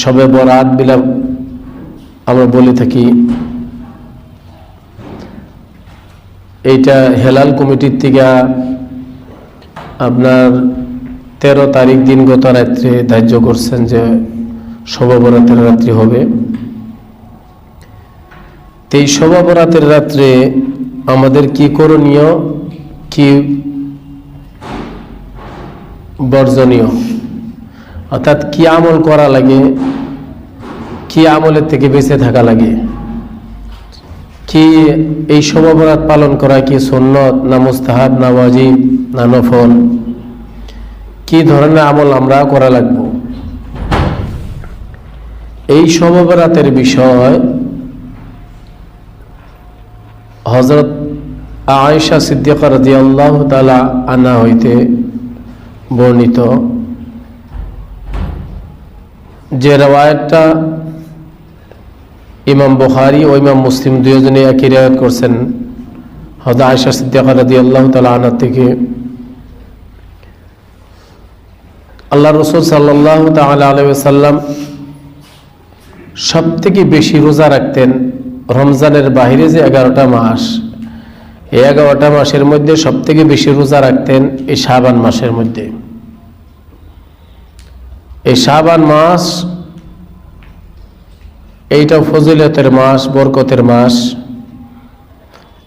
সবে বরাত বিলাপ আমরা বলে থাকি। এইটা হেলাল কমিটির থেকে আপনার তেরো তারিখ দিন গত রাত্রে ধার্য করছেন যে শোভাবরাতের রাত্রি হবে। এই শোভাবরাতের রাত্রে আমাদের কি করণীয়, কি বর্জনীয়? অর্থাৎ কি আমল করা লাগে, কি আমলের থেকে বেঁচে থাকা লাগে, কি এই শোভাবরাত পালন করা কি সুন্নত, না মুস্তাহাব, না ওয়াজিব, না নফল, কি ধরনের আমল আমরা করা লাগবো? এই শোভাবরাতের বিষয় হজরত আয়েশা সিদ্দিকা রাদিয়াল্লাহু তাআলা আনা হইতে বর্ণিত। যে রওয়ায়তটা ইমাম বুখারী ও ইমাম মুসলিম দুজনে একই রেওয়ায়ত করছেন, হযরত আয়েশা সিদ্দিকা রাদিয়াল্লাহু তাআলা আনহা থেকে। আল্লাহ রসুল সাল্লাল্লাহু তাআলা আলাইহি ওয়াসাল্লাম সব থেকে বেশি রোজা রাখতেন রমজানের বাহিরে যে এগারোটা মাস, এই এগারোটা মাসের মধ্যে সব থেকে বেশি রোজা রাখতেন এই শাবান মাসের মধ্যে। এই শাবান মাস, এইটা ফজিলতের মাস, বরকতের মাস।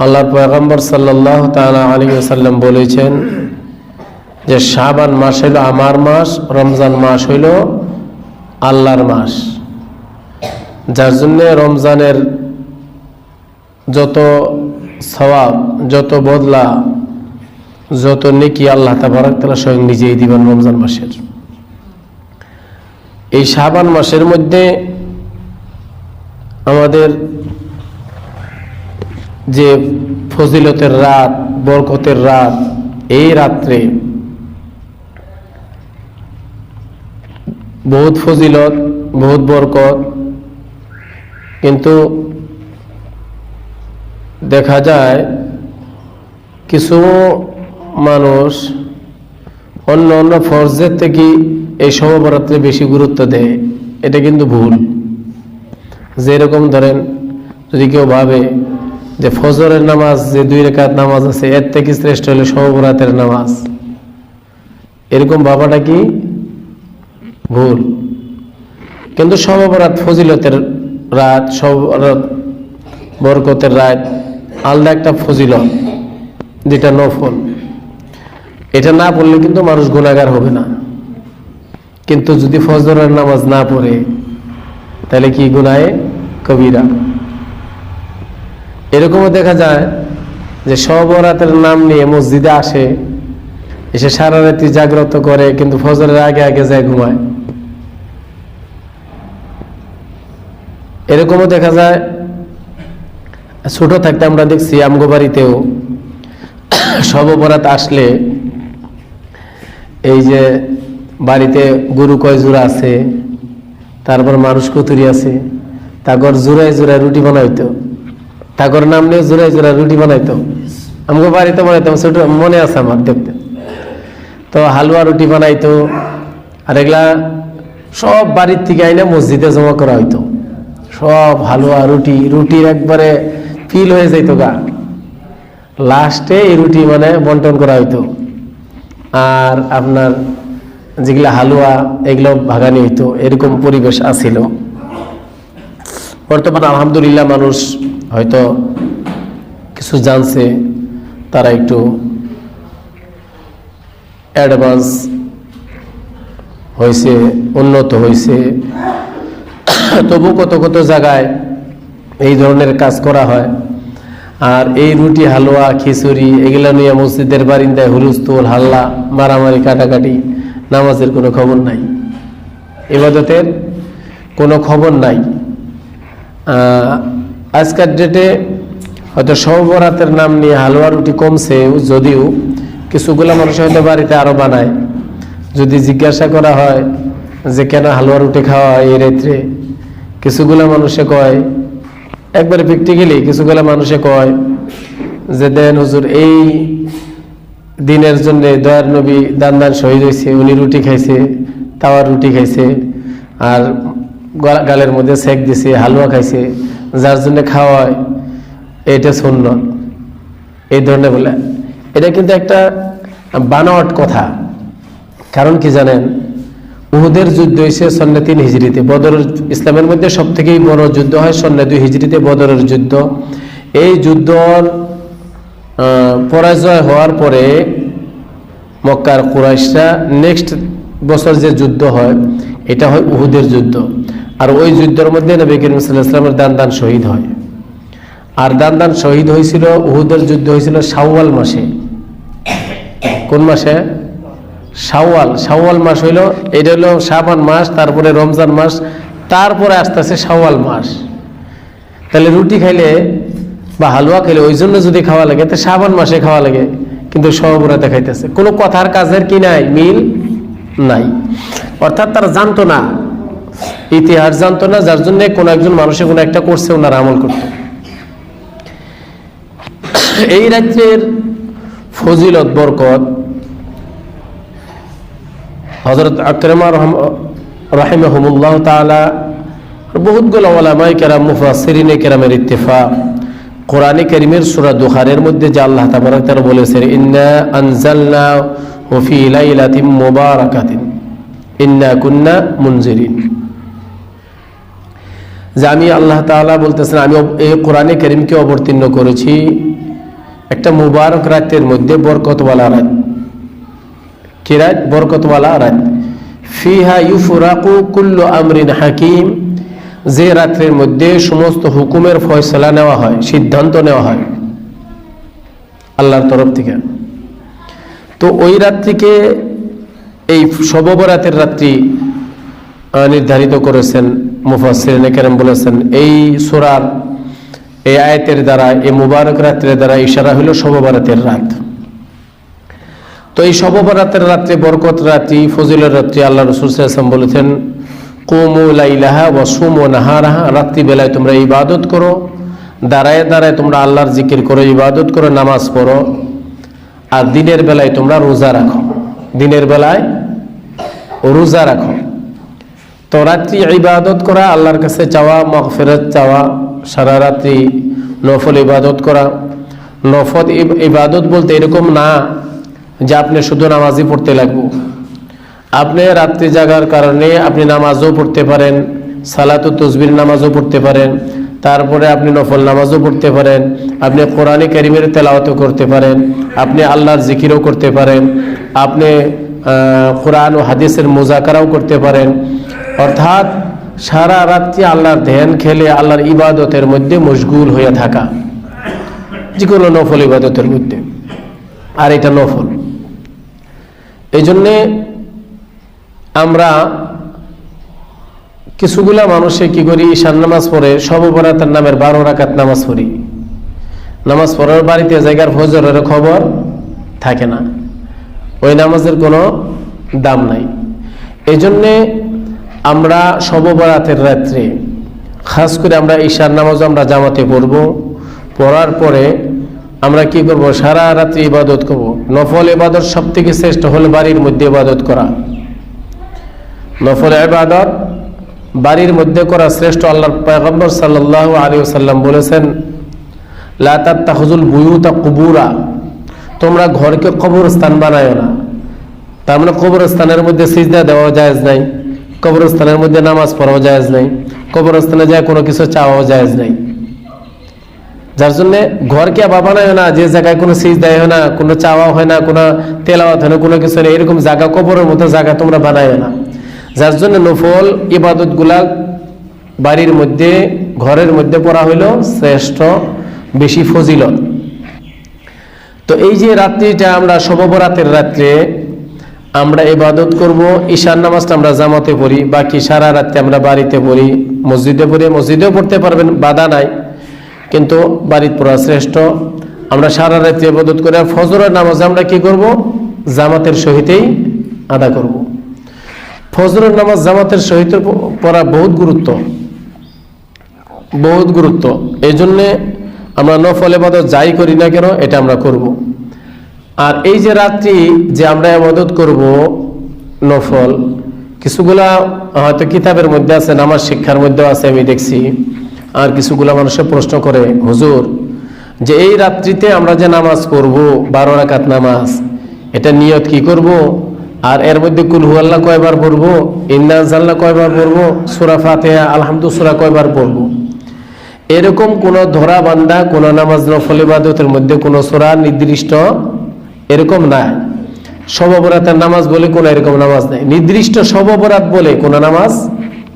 আল্লাহর পয়গম্বর সাল্লাহ তালা আলী সাল্লাম বলেছেন যে শাবান মাস হইল আমার মাস, রমজান মাস হইল আল্লাহর মাস। যার জন্যে রমজানের যত সওয়াব, যত বদলা, যত নেকি আল্লাহ তাবারাক তালা স্বয়ং নিজেই দিবেন রমজান মাসের। এই শাবান মাসের মধ্যে আমাদের যে ফজিলতের রাত, বরকতের রাত, এই রাত্রে বহুত ফজিলত, বহুত বরকত। কিন্তু দেখা যায় কিছু মানুষ অন্য অন্য ফরজের থেকে এই সমবরাত্রে বেশি গুরুত্ব দেয়, এটা কিন্তু ভুল। যেরকম ধরেন, যদি কেউ ভাবে যে ফজরের নামাজ, যে দুই রেখাত নামাজ আছে, এর থেকে শ্রেষ্ঠ হলো সমবরাতের নামাজ। এরকম ভাবাটা কি? ভুল। কিন্তু সমবরাত ফজিলতের রাত সব বরকতের রাত, আলাদা একটা ফজিলত, যেটা নফল। এটা না পড়লে কিন্তু মানুষ গুণাগার হবে না। কিন্তু যদি ফজরের নামাজ না পড়ে, তাহলে কি গুনায় কবিরা? এরকমও দেখা যায় যে সবরাতের নাম নিয়ে মসজিদে আসে, এসে সারা রাত্রি জাগ্রত করে, কিন্তু ফজরের আগে আগে যায় ঘুমায়। এরকমও দেখা যায়, ছোট থাকতে আমরা দেখছি আমগো বাড়িতেও সবরাত আসলে এই যে বাড়িতে গরু কয় জোড়া আছে, তারপর মানুষ কুতুরি আছে, তাগর জোড়ায় জোড়ায় রুটি বানাইতো, তাগর নাম নিয়ে জোড়ায় জোড়ায় রুটি বানাইতো। আমাকে বাড়িতে বানাইতাম ছোট মনে আছে আমার দেখতে। তো হালুয়া রুটি বানাইতো, আর এগুলা সব বাড়ির থেকে আইনা মসজিদে জমা করা হইতো। সব হালুয়া, রুটি, রুটির একবারে ফিল হয়ে যাইত গা। লাস্টে এই রুটি মানে বন্টন করা হইতো। আর আপনার যেগুলা হালুয়া, এগুলো ভাগানি হইতো, এরকম পরিবেশ আছিল। বর্তমানে আলহামদুলিল্লাহ মানুষ হয়তো কিছু জানছে, তারা একটু অ্যাডভান্স হয়েছে উন্নত হয়েছে তবু কত কত জায়গায় এই ধরনের কাজ করা হয়। আর এই রুটি, হালুয়া, খিচুড়ি, এগুলো নিয়ে মসজিদের বারিন্দায় হুলুস্তুল হাল্লা, মারামারি, কাটাকাটি নামাজের কোনো খবর নাই। ইবাদতের কোনো খবর নাই। আজকের ডেটে হয়তো সবরাতের নাম নিয়ে হালুয়া রুটি কমছে, যদিও কিছুগুলা মানুষ হয়তো বাড়িতে আরও বানায়। যদি জিজ্ঞাসা করা হয় যে কেন হালুয়া রুটি খাওয়া হয় এই রাত্রে, কিছুগুলা মানুষে কয়, একবারে প্র্যাকটিক্যালি কিছুগুলা মানুষে কয় যে দেন হুজুর এই দিনের জন্য দয়ার নবী দান দান শহীদ হয়েছে, উনি রুটি খাইছে তাওয়ার রুটি খাইছে, আর গালের মধ্যে সেক দিছে, হালুয়া খাইছে, যার জন্য খাওয়ায় এটা সুন্নত এই ধরনের বলে। এটা কিন্তু একটা বানাওয়াট কথা। কারণ কি জানেন? উহুদের যুদ্ধ হয়েছে সন্নে তিন হিজড়িতে। বদরের ইসলামের মধ্যে সব থেকেই বড় যুদ্ধ হয় সন্নে দুই হিজড়িতে বদরের যুদ্ধ। এই যুদ্ধর পরাজয় হওয়ার পরে মক্কার কুরাইশরা নেক্সট বছর যে যুদ্ধ হয়, এটা হয় উহুদের যুদ্ধ। আর ওই যুদ্ধের মধ্যে নবী করিম সাল্লাহ ইসলামের দান দান শহীদ হয়। আর দান দান শহীদ হয়েছিল, উহুদের যুদ্ধ হয়েছিল শাওয়াল মাসে। কোন মাসে? শাওয়াল। শাওয়াল মাস হইল, এটা হলো শাবান মাস, তারপরে রমজান মাস, তারপরে আস্তে আস্তে শাওয়াল মাস। তাহলে রুটি খাইলে বা হালুয়া খেলে ওই জন্য যদি খাওয়া লাগে, তো শাবান মাসে খাওয়া লাগে, কিন্তু সহবরাতে খাইতেছে কোনো কথার কাজের কি নাই? মিল নাই। অর্থাৎ তারা জানতো না। ইতিহাস জানতো না, যার জন্য কোনো একজন মানুষে কোনো একটা করছে, ওনারা আমল করতো। এই রাজ্যের ফজিলত, বরকত হজরত আকরমা রাহিমহমুল্লাহ তালা বহুতগুলো ওলামাই কেরাম মুফাসিরিনে কেরামের ইত্তেফাক। কোরআনে করিমের সুরা দুহারের মধ্যে যে আল্লাহ তাবারক তারা বলেছেন, ইন্না ওফি মুবারাকাতিন, ইন্না কুন্না মুনজিরিন। যে আমি আল্লাহ তাআলা বলতেছেন, আমি এই কোরআনে করিমকে অবতীর্ণ করেছি একটা মুবারক রাতের মধ্যে বরকতওয়ালা রাত। কি রাত? বরকতওয়ালা রাত। ফিহা ইউফুরাকু কুল্লু আমরিন হাকিম যে রাত্রের মধ্যে সমস্ত হুকুমের ফয়সলা নেওয়া হয়, সিদ্ধান্ত নেওয়া হয় আল্লাহর তরফ থেকে। তো ওই রাত্রিকে এই শববরাতের রাত্রি নির্ধারিত করেছেন মুফাসসিরিনে কেরাম বলেছেন, এই সোরার, এই আয়াতের দ্বারা, এই মুবারক রাত্রের দ্বারা ইশারা হলো শববরাতের রাত। তো এই শববরাতের রাত্রে বরকত রাত্রি ফজিলের রাত্রি আল্লাহ রসুল বলেছেন কুমু লাইলাহা ও নাহারাহা। রাত্রি বেলায় তোমরা ইবাদত করো। দাঁড়ায় দাঁড়ায় তোমরা আল্লাহর জিকির করো, ইবাদত করো, নামাজ পড়ো। আর দিনের বেলায় তোমরা রোজা রাখো। দিনের বেলায় রোজা রাখো। তো রাত্রি ইবাদত করা, আল্লাহর কাছে চাওয়া, মগফিরত চাওয়া, সারা রাত্রি নফল ইবাদত করা। নফল ইবাদত বলতে এরকম না যে আপনি শুধু নামাজই পড়তে লাগবো। আপনি রাত্রি জাগার কারণে আপনি নামাজও পড়তে পারেন, সালাতু তসবির নামাজও পড়তে পারেন, তারপরে আপনি নফল নামাজও পড়তে পারেন, আপনি কোরআনে কারিমের তেলাওয়াতও করতে পারেন, আপনি আল্লাহর জিকিরও করতে পারেন, আপনি কোরআন ও হাদিসের মোজাকারাও করতে পারেন। অর্থাৎ সারা রাত্রি আল্লাহর ধ্যান খেলে আল্লাহর ইবাদতের মধ্যে মশগুল হয়ে থাকা। যে কোনো নফল ইবাদতের মধ্যে। আর এটা নফল। এই জন্যে আমরা কিছুগুলা মানুষে কি করি, ঈশান নামাজ পড়ে সববরাতের নামের বারো রাকাত নামাজ পড়ি। নামাজ পড়ার বাড়িতে জায়গার ফজরের খবর থাকে না। ওই নামাজের কোনো দাম নাই। এই জন্যে আমরা সববরাতের রাত্রে, খাস করে আমরা ঈশান নামাজ আমরা জামাতে পড়ব। পড়ার পরে আমরা কি করব, সারা রাত্রি ইবাদত করব। নফল ইবাদত সব থেকে শ্রেষ্ঠ হল বাড়ির মধ্যে ইবাদত করা। নফল ইবাদত বাড়ির মধ্যে করা শ্রেষ্ঠ আল্লাহর পয়গম্বর সাল্লাল্লাহু আলাইহি ওয়াসাল্লাম বলেছেন, লা তাত্তাখুজুল বুয়ুতা কুবুরা তোমরা ঘরকে কবরস্থান বানায় না। তার মানে কবরস্থানের মধ্যে সিজদা দেওয়া জায়েজ নাই, কবরস্থানের মধ্যে নামাজ পড়াও জায়েজ নাই, কবরস্থানে যায় কোনো কিছু চাওয়াও জায়েজ নাই। যার জন্য ঘরকে আবার বানায় না, যে জায়গায় কোনো সিজ দেয় হয় না, কোনো চাওয়া হয় না, কোনো তেলাওয়াত হয় না, কোনো কিছু নেই এরকম জায়গা, কবরের মতো জায়গা তোমরা বানায় না। যার জন্য নফল ইবাদতগুলা বাড়ির মধ্যে, ঘরের মধ্যে পড়া হইল শ্রেষ্ঠ, বেশি ফজিলত। তো এই যে রাত্রিটা আমরা শববরাতের রাত্রে আমরা ইবাদত করব ঈশান নামাজটা আমরা জামাতে পড়ি, বাকি সারা রাত্রে আমরা বাড়িতে পড়ি, মসজিদে পড়ি, মসজিদেও পড়তে পারবেন, বাধা নাই। কিন্তু বাড়িতে পড়া শ্রেষ্ঠ। আমরা সারা রাত্রে ইবাদত করে ফজরের নামাজ আমরা কি করব? জামাতের সহিতেই আদা করব। ফজরের নামাজ জামাতের সহিত পড়া বহুত গুরুত্ব। বহুত গুরুত্ব। এই জন্যে আমরা নফল এবাদত যাই করি না কেন, এটা আমরা করব। আর এই যে রাত্রি যে আমরা আবাদত করব, নফল, কিছুগুলা হয়তো কিতাবের মধ্যে আছে, নামাজ শিক্ষার মধ্যেও আছে, আমি দেখছি। আর কিছুগুলা মানুষের প্রশ্ন করে, হুজুর, যে এই রাত্রিতে আমরা যে নামাজ করব বারো রাকাত নামাজ, এটা নিয়ত কি করব? আর এর মধ্যে কুলহু আল্লাহ কয়বার পড়ব? ইন্দাজাল্লাহ কয়বার পড়ব? সুরা ফাতেহা, আলহামদু সুরা কয়বার পড়ব? এরকম কোন ধরা বান্দা, কোন নামাজ নফল ইবাদতের মধ্যে কোন সুরা নির্দিষ্ট এরকম নাই। সব অপরাধের নামাজ বলে কোন এরকম নামাজ নাই। নির্দিষ্ট সব অপরাধ বলে কোন নামাজ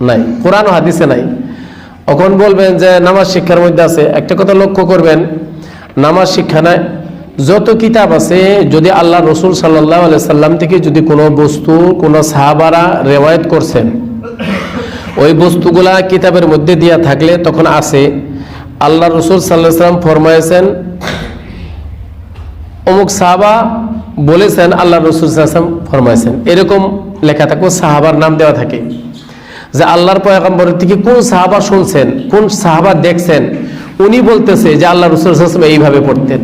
নাই। কোরআন হাদিসে নাই। এখন বলবেন যে নামাজ শিক্ষার মধ্যে আছে। একটা কথা লক্ষ্য করবেন, নামাজ শিক্ষা নাই। যত কিতাব আছে, যদি আল্লাহ রসুল সাল্লাহ সাল্লাম থেকে যদি কোনো বস্তু, কোনো সাহাবারা রেওয়ায়ত করছেন, ওই বস্তুগুলা কিতাবের মধ্যে দিয়া থাকলে তখন আছে। আল্লাহ রসুল সাল্লাহ সাল্লাম ফরমাইছেন অমুক সাহাবা বলেছেন, আল্লাহ রসুল সাল্লাম ফরমাইছেন এরকম লেখা থাকবে সাহাবার নাম দেওয়া থাকে। যে আল্লাহর পয়গম্বরের থেকে কোন সাহাবা শুনছেন, কোন সাহাবা দেখছেন, উনি বলতেছে যে আল্লাহ রসুল সাল্লাম এইভাবে পড়তেন।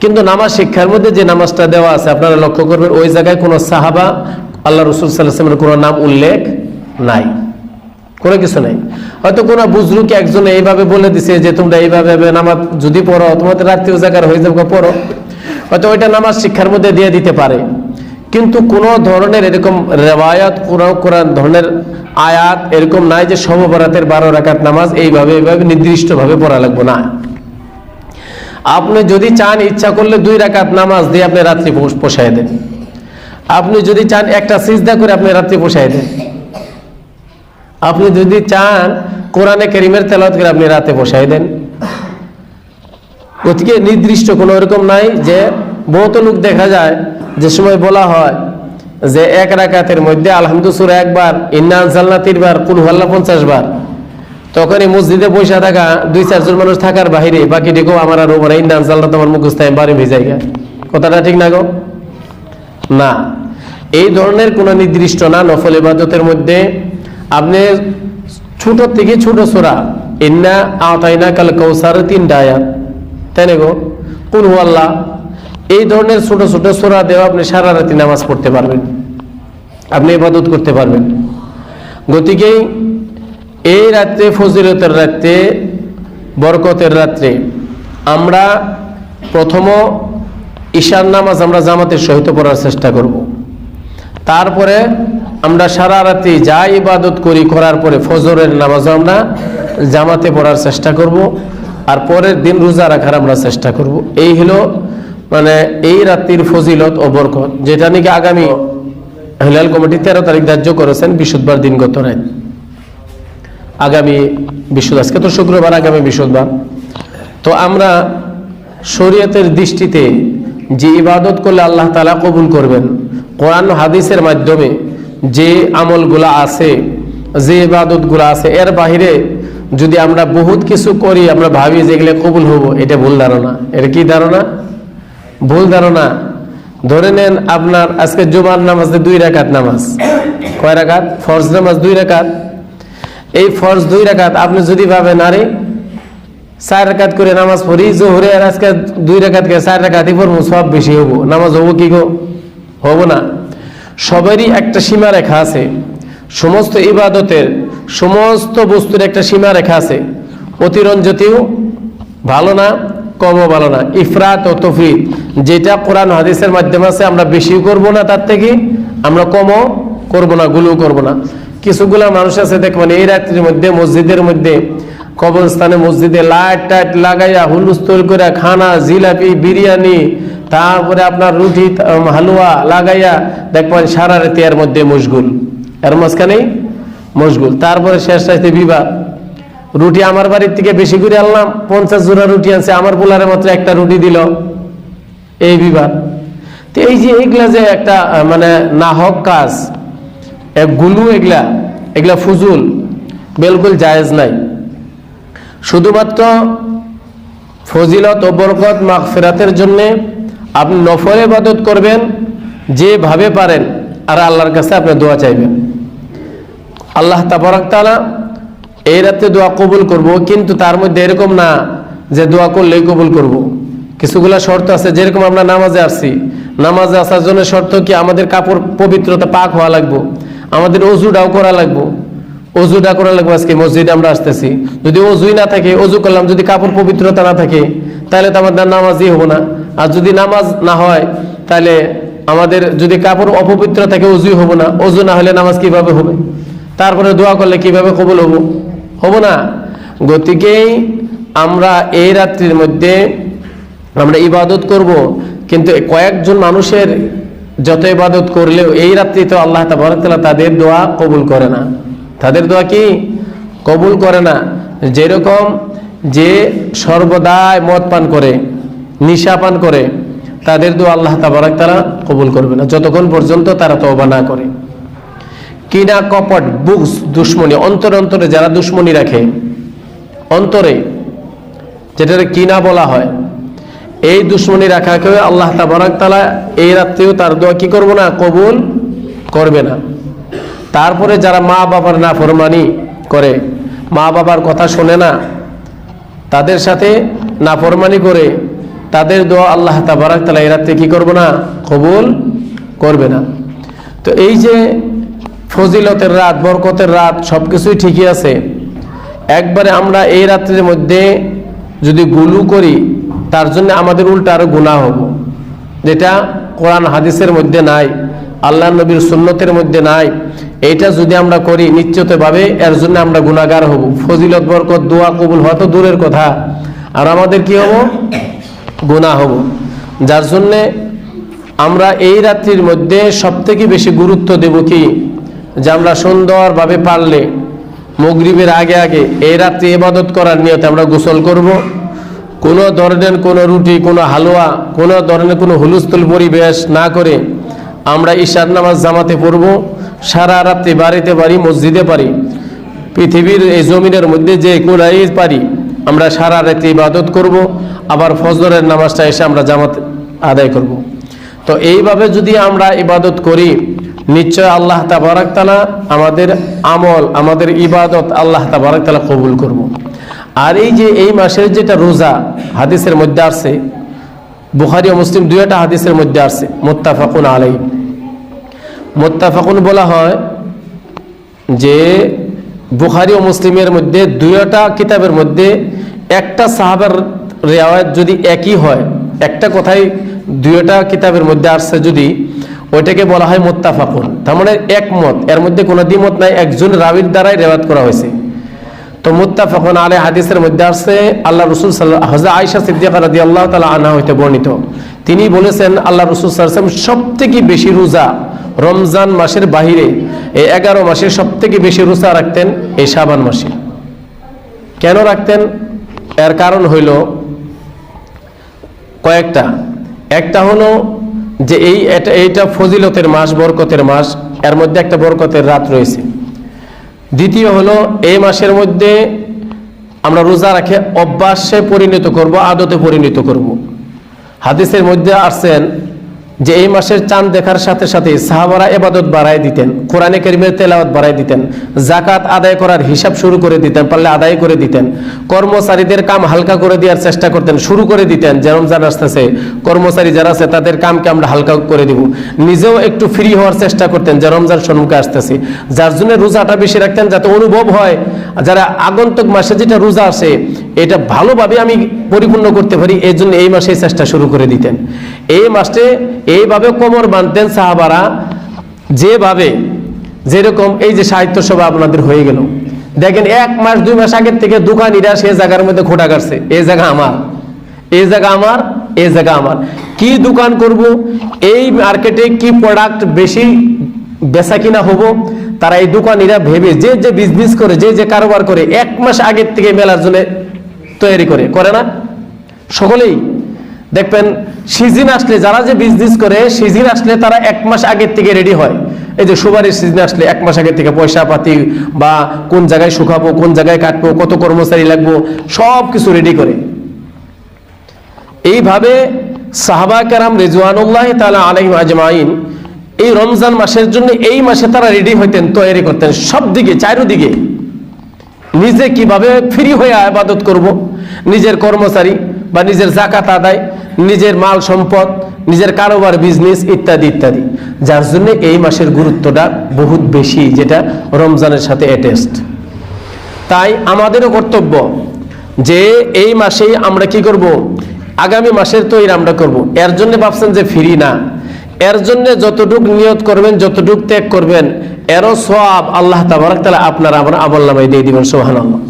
কিন্তু নামাজ শিক্ষার মধ্যে যে নামাজটা দেওয়া আছে, আপনারা লক্ষ্য করবেন, ওই জায়গায় কোনো সাহাবা, আল্লাহ রসুল সাল্লাহামের কোনো নাম উল্লেখ নাই। কোনো কিছু নাই। হয়তো কোনো বুজরুকে একজন এইভাবে বলে দিছে যে, তোমরা এইভাবে নামাজ যদি পড়ো, তোমাদের রাত্রিও জায়গার হয়ে যাবে, পড়ো। হয়তো ওইটা নামাজ শিক্ষার মধ্যে দিয়ে দিতে পারে। কিন্তু কোন ধরনের এরকম রেওয়ায়ত কোন কোরআন ধরনের আয়াত এরকম নাই যে সবরাতের বারো রাকাত নামাজ এইভাবে এইভাবে নির্দিষ্টভাবে পড়া লাগবে না। আপনি যদি চান ইচ্ছা করলে দুই রাকাত নামাজ দিয়ে আপনি রাত্রি পোষ- পোষায় দেন। আপনি যদি চান একটা সিজদা করে আপনি রাত্রি পোষায় দেন। আপনি যদি চান কোরআনে করিমের তেলাওয়াত করে আপনি রাতে বসাই দেন। গতিকে নির্দিষ্ট কোনো এরকম নাই যে বহুত লোক দেখা যায় যে সময় বলা হয় যে এক রাকাতের মধ্যে আলহামদুসুর একবার, ইন্না আনসাল্লা তিনবার কুলহাল্লা পঞ্চাশ বার তখন এই মসজিদে পয়সা থাকা দুই চারজন মানুষ থাকার বাহিরে বাকি ডেকেও আমার আর ওপরে ইন্না আনসাল্লা তোমার মুখস্থ বাড়ি ভেজাই গা কথাটা ঠিক না গো? না। এই ধরনের কোনো নির্দিষ্ট না, নফল ইবাদতের মধ্যে আপনি ছোট থেকে ছোট সোরা, ইন্না আতাইনা কাল কৌসার তিনটা আয়াত। তাই না গো? কোন আল্লাহ এই ধরনের ছোট ছোট সোরা দেওয়া আপনি সারা রাতি নামাজ পড়তে পারবেন। আপনি ইবাদত করতে পারবেন। গতিকে এই রাত্রে ফজিলতের রাত্রে, বরকতের রাত্রে আমরা প্রথম ঈশান নামাজ আমরা জামাতের সহিত পড়ার চেষ্টা করব। তারপরে আমরা সারা রাত্রি যা ইবাদত করি, করার পরে ফজরের নামাজও আমরা জামাতে পড়ার চেষ্টা করব আর পরের দিন রোজা রাখার আমরা চেষ্টা করব। এই হলো মানে এই রাত্রির ফজিলত ও বরকত, যেটা নাকি আগামী হিলাল কমিটি তেরো তারিখ ধার্য করেছেন বিশুদ্ধবার দিন গত রাত। আগামী বিশুদ্ধ আজকে তো শুক্রবার, আগামী বিশুদ্ধবার তো আমরা শরীয়তের দৃষ্টিতে যে ইবাদত করলে আল্লাহ তালা কবুল করবেন, কোরআন হাদিসের মাধ্যমে যে আমলগুলা আছে, যে ইবাদতগুলো আছে, এর বাহিরে যদি আমরা বহুত কিছু করি, আমরা ভাবি যে এগুলো কবুল হব, এটা ভুল ধারণা। এটা কি ধারণা? ভুল ধারণা। ধরে নেন আপনার আজকে জুমার নামাজ দুই রাকাত নামাজ। কয় রাকাত? ফরজ নামাজ দুই রাকাত। এই ফরজ দুই রাকাত আপনি যদি ভাবেন আরে চার রাকাত করে নামাজ পড়ি, জোহরে আর আজকে দুই রাকাত করে চার রাকাতই পড়ব, সব বেশি হব। নামাজ হব কি গো? হব না। সবারই একটা সীমা রেখা আছে। সমস্ত ইবাদতের সমস্ত বস্তুর একটা সীমা রেখা আছে। অতিরঞ্জতিও ভালো না, কমও ভালো না। ইফরাত ও তফরিদ, যেটা কোরআন হাদিসের মাধ্যমে আছে, আমরা বেশিও করব না তার থেকে, আমরা কমও করব না গুলো করব না। কিছুগুলা মানুষ আছে দেখবেন এই রাত্রির মধ্যে, মসজিদের মধ্যে, কবরস্থানে মসজিদে লাইট টাইট লাগাইয়া, হুলুস্থুল করে খানা, জিলাপি, বিরিয়ানি, তারপরে আপনার রুটি হালুয়া লাগাইয়া দেখবেন সারা রাতি এর মধ্যে মশগুল। এর মাঝখানেই মশগুল। তারপরে শেষ রাতে বিবাহ রুটি আমার বাড়ির থেকে বেশি করে আনলাম, পঞ্চাশ জোড়া রুটি আনছে, আমার পোলারে মাত্র একটা রুটি দিল। এই বিবাদ তো এই যে এইগুলা যে একটা মানে না হক কাজ গুলু এগুলা এগুলা ফুজুল, বিলকুল জায়েজ নাই। শুধুমাত্র ফজিলত ও বরকত মাগফিরাতের জন্যে আপনি নফল ইবাদত করবেন, যেভাবে পারেন, আর আল্লাহর কাছে আপনি দোয়া চাইবেন। আল্লাহ তাবারাক তাআলা এই রাতে দোয়া কবুল করব, কিন্তু তার মধ্যে এরকম না যে দোয়া করলেই কবুল করব। কিছুগুলা শর্ত আছে, যেরকম আমরা নামাজে আসছি। নামাজে আসার জন্য শর্ত কি, আমাদের কাপড় পবিত্রতা পাক হওয়া লাগবে। আমাদের অজুটাও করা লাগবো। অজুটা করা লাগবে আজকে মসজিদে আমরা আসতেছি। যদি অজুই না থাকে, অজু করলাম, যদি কাপড় পবিত্রতা না থাকে, তাহলে তো আমাদের নামাজই হব না। আর যদি নামাজ না হয়, তাহলে আমাদের যদি কাপড় অপবিত্র থাকে, অজুই হব না। অজু না হলে নামাজ কীভাবে হবে? তারপরে দোয়া করলে কীভাবে কবুল হব? হব না। গতিকেই আমরা এই রাত্রির মধ্যে আমরা ইবাদত করব। কিন্তু কয়েকজন মানুষের যত ইবাদত করলেও এই রাত্রি তো আল্লাহ তাবারকাল্লাহ তাদের দোয়া কবুল করে না। তাদের দোয়া কি? কবুল করে না। যেরকম যে সর্বদাই মদ পান করে, নিশা পান করে, তাদের দোয়া আল্লাহ তাবারাক তারা কবুল করবে না। যতক্ষণ পর্যন্ত তারা তওবা না করে। কিনা কপট, বুকস, দুশ্মনী, অন্তরে অন্তরে যারা দুশ্মনী রাখে, অন্তরে, যেটাকে কিনা বলা হয় এই দুশ্মনী রাখাকে আল্লাহ তাবারাক তালা এই রাত্রেও তার দোয়া কি করব না? কবুল করবে না। তারপরে যারা মা বাবার না ফরমানি করে, মা বাবার কথা শোনে না, তাদের সাথে না ফরমানি করে, তাদের দোয়া আল্লাহ তাবারাক তালা এই রাত্রে কি করব না? কবুল করবে না। তো এই যে ফজিলতের রাত, বরকতের রাত সব কিছুই ঠিকই আছে। একবারে আমরা এই রাত্রের মধ্যে যদি গুলু করি তার জন্য আমাদের উল্টা আরও গুণা হব। যেটা কোরআন, হাদিসের মধ্যে নাই আল্লাহ নবীর সুন্নতের মধ্যে নাই, এইটা যদি আমরা করি নিশ্চিতভাবে এর জন্য আমরা গুণাগার হব। ফজিলত, বরকত, দোয়া কবুল হওয়া তো দূরের কথা। আর আমাদের কি হব? গুণা হব। যার জন্যে আমরা এই রাত্রির মধ্যে সবথেকে বেশি গুরুত্ব দেব কি? যে আমরা সুন্দরভাবে পারলে, মগরিবের আগে আগে এই রাত্রি এবাদত করার নিয়তে আমরা গোসল করব। কোনো ধরনের কোনো রুটি, কোনো হালুয়া, কোনো ধরনের কোনো হুলস্থুল পরিবেশ না করে আমরা ঈশার নামাজ জামাতে পড়ব, সারা রাত্রি বাড়িতে পারি মসজিদে পারি পৃথিবীর এই জমিনের মধ্যে যে কোনাই পারি, আমরা সারা রাত্রি ইবাদত করব, আবার ফজরের নামাজটা এসে আমরা জামাত আদায় করব তো এইভাবে যদি আমরা ইবাদত করি, নিশ্চয় আল্লাহ তাবারাক তালা আমাদের আমল, আমাদের ইবাদত আল্লাহ তাবারাক তালা কবুল করব। আর এই যে এই মাসের যেটা রোজা হাদিসের মধ্যে আসছে, বুখারি ও মুসলিম দুইটা হাদিসের মধ্যে আসছে, মোত্তাফাকুন আলাই মোত্তাফাকুন বলা হয় যে বুখারি ও মুসলিমের মধ্যে দুইটা কিতাবের মধ্যে একটা সাহাবের রেওয়ায়ত যদি একই হয়, একটা কথাই দুইটা কিতাবের মধ্যে আসছে যদি, ওইটাকে বলা হয় মোত্তাফাকুন। তার মানে একমত, এর মধ্যে কোনো দ্বিমত নাই, একজন রাবির দ্বারাই রেওয়াত করা হয়েছে। তো মুত্তাফাকুন আলে হাদিসের মধ্যে আসছে, আল্লাহ রসুল হজরত আয়েশা সিদ্দিকা রাদি আল্লাহ তালা আনা হইতে বর্ণিত। তিনি বলেছেন, আল্লাহ রসুল সাল্লাম সব থেকে বেশি রোজা রমজান মাসের বাহিরে এই এগারো মাসে সব থেকে বেশি রোজা রাখতেন এই সাবান মাসে। কেন রাখতেন? এর কারণ হইল কয়েকটা। একটা হলো যে এই এটা, এইটা ফজিলতের মাস, বরকতের মাস, এর মধ্যে একটা বরকতের রাত রয়েছে। দ্বিতীয় হলো, এই মাসের মধ্যে আমরা রোজা রাখে অভ্যাসে পরিণত করব, আদতে পরিণত করব। হাদিসের মধ্যে আসছেন যে এই মাসের চাঁদ দেখার সাথে সাথে সাহাবারা এবাদত বাড়াই দিতেন, কোরআনে করিমের তেলাওয়াত বাড়াই দিতেন জাকাত আদায় করার হিসাব শুরু করে দিতেন, পারলে আদায় করে দিতেন, কর্মচারীদের কাম হালকা করে দেওয়ার চেষ্টা করতেন, শুরু করে দিতেন যে রমজান আসতেছে, কর্মচারী যারা আছে তাদের কামকে আমরা হালকা করে দিব। নিজেও একটু ফ্রি হওয়ার চেষ্টা করতেন যে রমজান সম্মুখে আসতেছে, যার জন্য রোজাটা বেশি রাখতেন যাতে অনুভব হয় যারা আগন্তুক মাসে যেটা রোজা আসে এটা ভালোভাবে আমি পরিপূর্ণ করতে পারি এই জন্য এই মাসে চেষ্টা শুরু করে দিতেন। এই মাসে এইভাবে কোমর বাঁধতেন সাহাবারা, যেভাবে, যেরকম এই যে সাহিত্য সভা আপনাদের হয়ে গেল। দেখেন, এক মাস, দুই মাস আগের থেকে দোকানিরা সে জায়গার মধ্যে খোটা কাটছে। এই জায়গা আমার এই জায়গা আমার এই জায়গা আমার। কি দোকান করব, এই মার্কেটে কি প্রোডাক্ট বেশি বেচা কিনা হব তারা এই দোকানিরা ভেবে যে যে বিজনেস করে, যে যে কারোবার করে, এক মাস আগের থেকে মেলার জন্য তৈরি করে করে না? সকলেই। দেখবেন সিজিন আসলে যারা যে বিজনেস করে সিজিন আসলে তারা এক মাস আগের থেকে রেডি হয়। এই যে সুপারির সিজন আসলে এক মাস আগের থেকে পয়সা পাতি বা কোন জায়গায় শুকাবো, কোন জায়গায় কাটবো, কত কর্মচারী লাগবো, সব কিছু রেডি করে। এইভাবে সাহাবা কেরাম রেজওয়ানুল্লাহ তালা আলাইম আজমাইন এই রমজান মাসের জন্য এই মাসে তারা রেডি হইতেন, তৈরি করতেন। সব দিকে চারোদিকে। নিজে কীভাবে ফ্রি হয়ে আবাদত করব? নিজের কর্মচারী বা নিজের জাকাত আদায়, নিজের মাল সম্পদ, নিজের কারোবার বিজনেস ইত্যাদি ইত্যাদি। যার জন্য এই মাসের গুরুত্বটা বহুত বেশি, যেটা রমজানের সাথে অ্যাটেস্ট তাই আমাদেরও কর্তব্য যে এই মাসেই আমরা কি করব? আগামী মাসের তৈরি আমরা করব। এর জন্য ভাবছেন যে ফ্রি না। এর জন্য যতটুক নিয়ত করবেন, যতটুক ত্যাগ করবেন, এরও সব আল্লাহ তাবারাক তাআলা আপনার আমার আমল নামায় দিয়ে দিবেন, সুবহানাল্লাহ।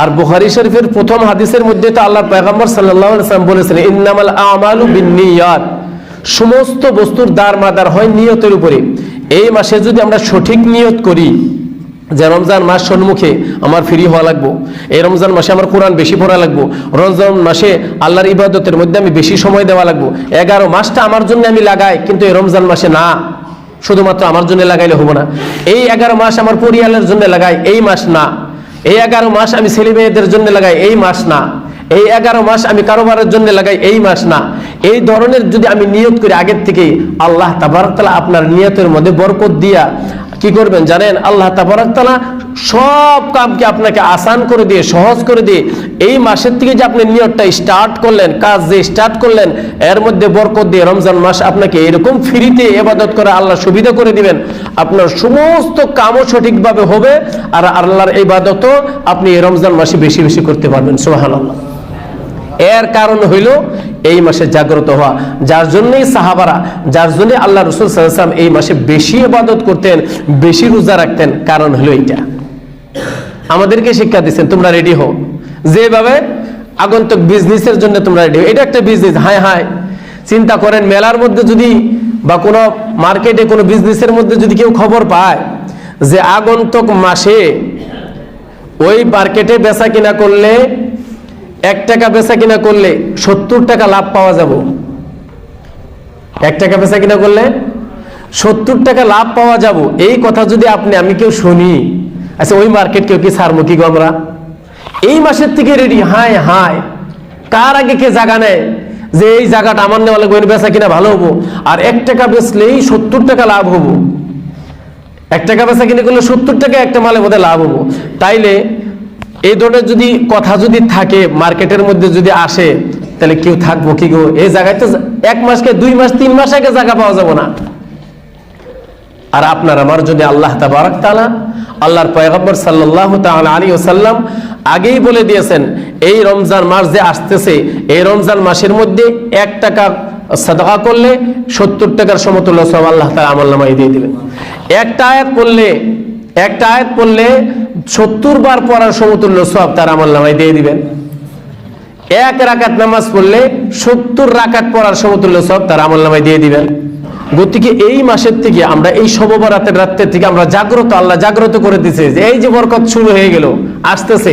আর বুখারী শরীফের প্রথম হাদিসের মধ্যে তো আল্লাহ পয়গম্বর সাল্লাল্লাহু আলাইহি ওয়াসাল্লাম বলেছেন, ইন্নামাল আমালু সমস্ত বস্তুর দার মাদার হয় নিয়তের উপরে। এই মাসে যদি আমরা সঠিক নিয়ত করি যে রমজান মাস সম্মুখে আমার ফ্রি হওয়া লাগবো, এই রমজান মাসে আমার কোরআন বেশি পড়া লাগবো, রমজান মাসে আল্লাহর ইবাদতের মধ্যে আমি বেশি সময় দেওয়া লাগবো, এগারো মাসটা আমার জন্য আমি লাগাই, কিন্তু এই রমজান মাসে না, শুধুমাত্র আমার জন্য লাগাইলে হব না। এই এগারো মাস আমার পরিয়ালের জন্য লাগাই, এই মাস না। এই এগারো মাস আমি ছেলে মেয়েদের জন্য লাগাই, এই মাস না। এই এগারো মাস আমি কারোবারের জন্য লাগাই, এই মাস না। এই ধরনের যদি আমি নিয়ত করি আগের থেকেই, আল্লাহ তাবারকতালা আপনার নিয়তের মধ্যে বরকত দিয়া কি করবেন জানেন? আল্লাহ তাবারকতালা সব কামকে আপনাকে আসান করে দিয়ে, সহজ করে দিয়ে এই মাসের থেকে যে আপনি নিয়তটা স্টার্ট করলেন, কাজ যে স্টার্ট করলেন, এর মধ্যে বরকত দিয়ে রমজান মাস আপনাকে এরকম ফ্রিতে এবাদত করে আল্লাহ সুবিধা করে দিবেন। আপনার সমস্ত কামও সঠিকভাবে হবে আর আল্লাহর ইবাদতও আপনি রমজান মাসে বেশি বেশি করতে পারবেন, সুবহানাল্লাহ। এর কারণ হইল এই মাসে জাগ্রত হওয়া। যার জন্যই সাহাবারা, যার জন্য আল্লাহ রসুল সাল্লাম এই মাসে বেশি ইবাদত করতেন, বেশি রোজা রাখতেন, কারণ হলো এইটা। আমাদেরকে শিক্ষা দিচ্ছেন তোমরা রেডি হও। যেভাবে আগন্তুক বিজনেসের জন্য তোমরা রেডি হও। এটা একটা বিজনেস হায় হায়। চিন্তা করেন, মেলার মধ্যে যদি বা কোনো মার্কেটে কোনো বিজনেসের মধ্যে যদি কেউ খবর পায় যে আগন্তুক মাসে ওই মার্কেটে বেচা কিনা করলে এক টাকা বেচা কিনা করলে সত্তর টাকা লাভ পাওয়া যাব। এক টাকা বেচা কিনা করলে সত্তর টাকা লাভ পাওয়া যাব। এই কথা যদি আপনি, আমি কেউ শুনি আচ্ছা ওই মার্কেট কেউ কি সারমো কি আমরা? এই মাসের থেকে রেডি হায় হায়, কার আগে কে জায়গা নেয় যে এই জায়গাটা আমার নেওয়া লাগবে বেচা কিনা ভালো হব? আর এক টাকা বেচলেই সত্তর টাকা লাভ হব। এক টাকা বেচা কিনে করলে সত্তর টাকা একটা মালে বোধহয় লাভ হব। তাইলে এই ধরনের যদি কথা যদি থাকে মার্কেটের মধ্যে যদি আসে, তাহলে কেউ থাকব কি গো? এই জায়গায় তো এক মাসকে দুই মাস, তিন মাস আগে জায়গা পাওয়া যাব না। আর আপনার আমার যদি আল্লাহ তাবারক তাআলা, আল্লাহর পয়গম্বর সাল্লাল্লাহু তাআলা আলাইহি ওয়াসাল্লাম আগেই বলে দিয়েছেন, এই রমজান মাস যে আসতেছে, এই রমজান মাসের মধ্যে এক টাকা সাদাকা করলে সত্তর টাকার সমতুল্য সব আল্লাহ তাআলা আমল নামায় দিয়ে দিবেন। একটা আয়াত পড়লে, একটা আয়াত পড়লে সত্তর বার পড়ার সমতুল্য সব তার আমল নামায় দিয়ে দিবেন। এক রাকাত নামাজ পড়লে সত্তর রাকাত পড়ার সমতুল্য সব তার আমল নামায় দিয়ে দিবেন। গতিকে এই মাসের থেকে আমরা এই সববরাতের রাত্রের থেকে আমরা জাগ্রত, আল্লাহ জাগ্রত করে দিছে যে এই যে বরকত শুরু হয়ে গেল, আসতেছে,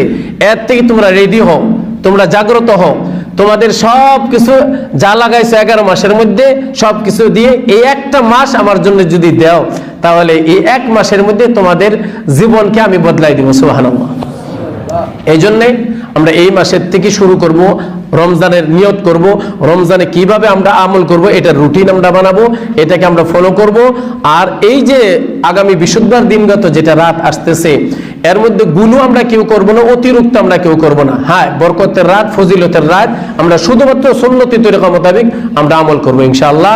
এর থেকে তোমরা রেডি হও, তোমরা জাগ্রত হও। তোমাদের সব কিছু যা লাগাইছো এগারো মাসের মধ্যে সব কিছু দিয়ে এই একটা মাস আমার জন্য যদি দাও তাহলে এই এক মাসের মধ্যে তোমাদের জীবনকে আমি বদলাই দিব, সুবহানাল্লাহ। এই জন্যে আমরা এই মাসের থেকে শুরু করব, রমজানের নিয়ত করব, রমজানে কীভাবে আমরা আমল করব, এটা রুটিন আমরা বানাবো, এটাকে আমরা ফলো করব। আর এই যে আগামী বিশুদ্ধবার দিনগত যেটা রাত আসতেছে, এর মধ্যে গুলো আমরা কেউ করব না, অতিরিক্ত আমরা কেউ করব না। হ্যাঁ বরকতের রাত, ফজিলতের রাত, আমরা শুধুমাত্র সুন্নতি তরিকা মোতাবেক আমরা আমল করব, ইনশাআল্লাহ।